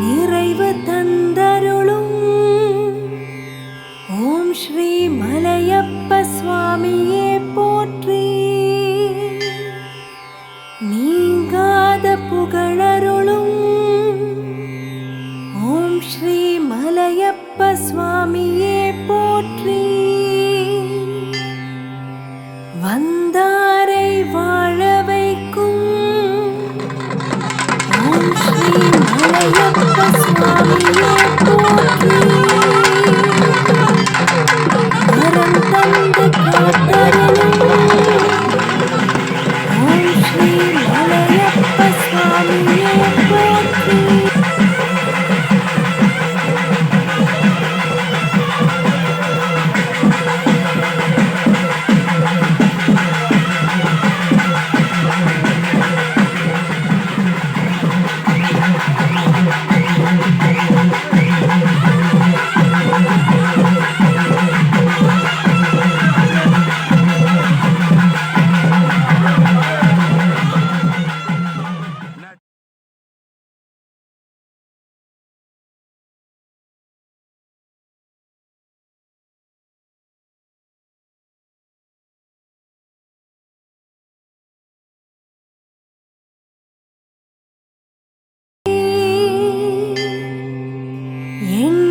நிறைவு தந்தரும் மலையப்ப சுவாமியே போற்றி. வந்தாரை வாழ என்